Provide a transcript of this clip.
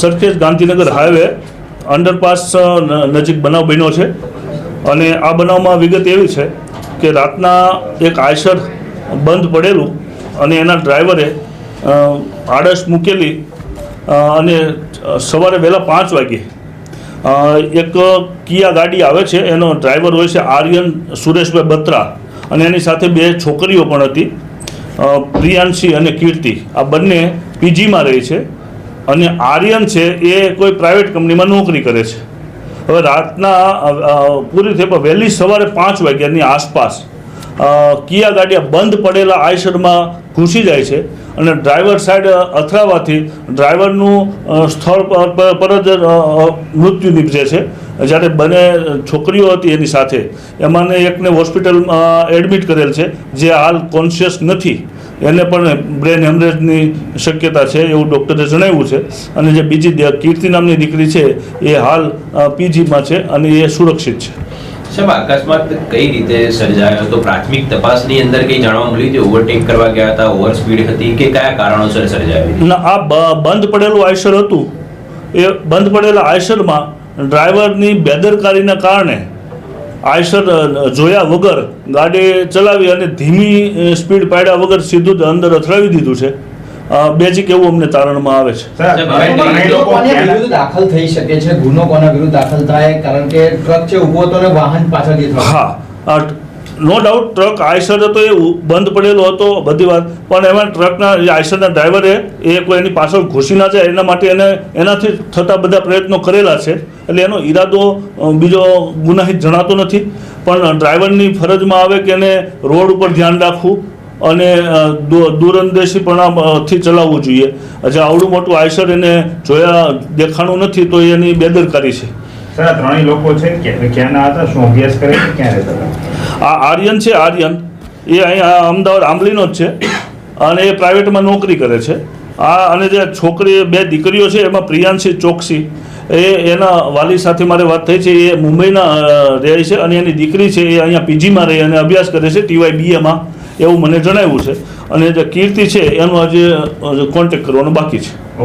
Sarkhej Gandhinagar highway underpass નજીક બનાવ બન્યો છે. અને આ બનાવમાં વિગત એવી છે કે રાતના એક આયસર બંધ પડેલું અને એના ડ્રાઈવરે આડસ મૂકેલી અને સવારે વહેલા પાંચ વાગે એક કિયા ગાડી આવે છે. એનો ડ્રાઈવર હોય છે આર્યન સુરેશભાઈ બત્રા અને એની સાથે બે છોકરીઓ પણ હતી પ્રિયાંશી અને કીર્તિ. આ બંને પીજીમાં રહી છે. અને આર્યન છે એ કોઈ પ્રાઇવેટ કંપનીમાં નોકરી કરે છે. હવે રાતના પૂરી થઈ પણ વહેલી સવારે પાંચ વાગ્યાની આસપાસ કિયા ગાડીયા બંધ પડેલા આયસરમાં ઘૂસી જાય છે અને ડ્રાઈવર સાઈડ અથડાવાથી ડ્રાઈવરનું સ્થળ પર જ મૃત્યુ નીપજે છે. જ્યારે બંને છોકરીઓ હતી એની સાથે, એમાંને એકને હોસ્પિટલમાં એડમિટ કરેલ છે, જે હાલ કોન્શિયસ નથી. એને પણ બ્રેન હેમરેજની શક્યતા છે એવું ડૉક્ટરે જણાવ્યું છે. અને જે બીજી કીર્તિ નામની દીકરી છે એ હાલ પીજીમાં છે અને એ સુરક્ષિત છે. સાહેબ અકસ્માત કઈ રીતે સર્જાયો હતો? પ્રાથમિક તપાસની અંદર કઈ જાણવા મળ્યું કે ઓવરટેક કરવા ગયા હતા ઓવર સ્પીડ હતી કે કયા કારણોસર સર્જાયું? ના આ બંધ પડેલું આયસર હતું. એ બંધ પડેલા આયસરમાં ડ્રાઈવરની બેદરકારીના કારણે આયસર જોયા વગર ગાડી ચલાવી અને ધીમી સ્પીડ પાડ્યા વગર સીધું જ અંદર અથડાવી દીધું છે. બેઝિક એવું અમને તારણમાં આવે છે? દાખલ થઈ શકે છે? ગુનો કોના વિરુદ્ધ દાખલ થાય? કારણ કે ટ્રક છે ઊભો હતો ને વાહન પાછળથી. હા નો ડાઉટ ટ્રક આયસર હતો એ બંધ પડેલો હતો, બધી વાત. પણ એમાં ટ્રકના જે આયસરના ડ્રાઈવરે એ કોઈ એની પાછળ ઘૂસી ના જાય, એના માટે એને, એનાથી થતા બધા પ્રયત્નો કરેલા છે. એટલે એનો ઈરાદો બીજો ગુનાહિત જણાતો નથી. પણ ડ્રાઈવરની ફરજમાં આવે કે એને રોડ ઉપર ધ્યાન રાખવું અને દૂરંદેશીપણાથી ચલાવવું જોઈએ. હજી આવડું મોટું આયસર એને જોયા દેખાણું નથી, તો એની બેદરકારી છે. સર ત્રણેય લોકો છે ક્યાંના હતા, શું અભ્યાસ કરે ક્યાં રહેતા હતા? આ આર્યન છે, આર્યન. એ અહીંયા અમદાવાદ આંબલીનો જ છે. અને એ પ્રાઇવેટમાં નોકરી કરે છે. આ અને જે છોકરી, બે દીકરીઓ છે, એમાં પ્રિયાંશી ચોકસી. એ એના વાલી સાથે મારે વાત થઈ છે. એ મુંબઈના રહે છે અને એની દીકરી છે, એ અહીંયા પીજીમાં રહી અને અભ્યાસ કરે છે ટીવાય બીએમાં એવું મને જણાવ્યું છે. અને જે કીર્તિ છે, એનો આજે કોન્ટેક કરવાનો બાકી છે.